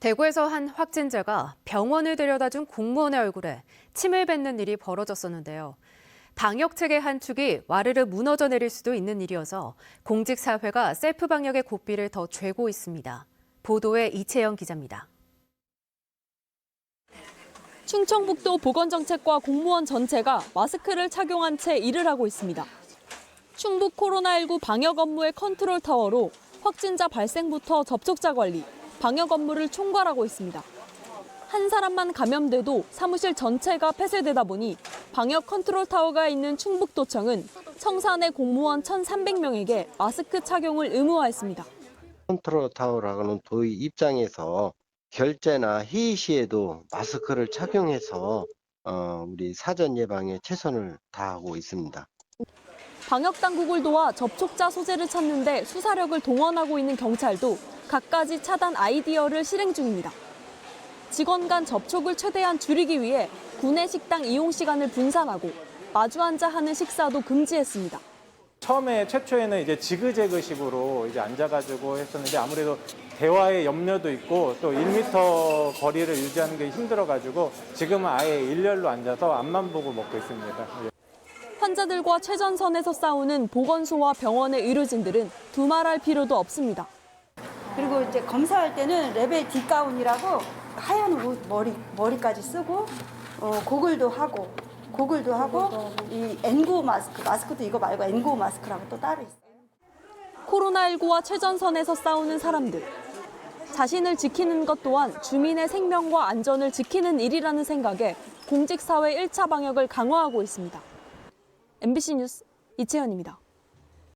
대구에서 한 확진자가 병원을 데려다 준 공무원의 얼굴에 침을 뱉는 일이 벌어졌었는데요. 방역 체계 한 축이 와르르 무너져 내릴 수도 있는 일이어서 공직 사회가 셀프 방역의 고삐를 더 죄고 있습니다. 보도에 이채영 기자입니다. 충청북도 보건정책과 공무원 전체가 마스크를 착용한 채 일을 하고 있습니다. 충북 코로나19 방역 업무의 컨트롤 타워로 확진자 발생부터 접촉자 관리, 방역 업무를 총괄하고 있습니다. 한 사람만 감염돼도 사무실 전체가 폐쇄되다 보니 방역 컨트롤 타워가 있는 충북도청은 청산의 공무원 1,300명에게 마스크 착용을 의무화했습니다. 컨트롤 타워라는 도의 입장에서 결제나 회의 시에도 마스크를 착용해서 어, 우리 사전 예방에 최선을 다하고 있습니다. 방역 당국을 도와 접촉자 소재를 찾는 데 수사력을 동원하고 있는 경찰도 갖가지 차단 아이디어를 실행 중입니다. 직원 간 접촉을 최대한 줄이기 위해 구내 식당 이용 시간을 분산하고 마주 앉아 하는 식사도 금지했습니다. 처음에 최초에는 이제 지그재그식으로 이제 앉아가지고 했었는데 아무래도 대화의 염려도 있고 또 1m 거리를 유지하는 게 힘들어가지고 지금은 아예 일렬로 앉아서 앞만 보고 먹고 있습니다. 예. 환자들과 최전선에서 싸우는 보건소와 병원의 의료진들은 두말할 필요도 없습니다. 그리고 이제 검사할 때는 레벨 D 가운이라고 하얀 옷 머리 머리까지 쓰고 어, 고글도 하고 고글도 하고 이 N95 마스크 마스크도 이거 말고 N95 마스크라고 또 따로 있어요. 코로나19와 최전선에서 싸우는 사람들. 자신을 지키는 것 또한 주민의 생명과 안전을 지키는 일이라는 생각에 공직사회 1차 방역을 강화하고 있습니다. MBC 뉴스 이채연입니다.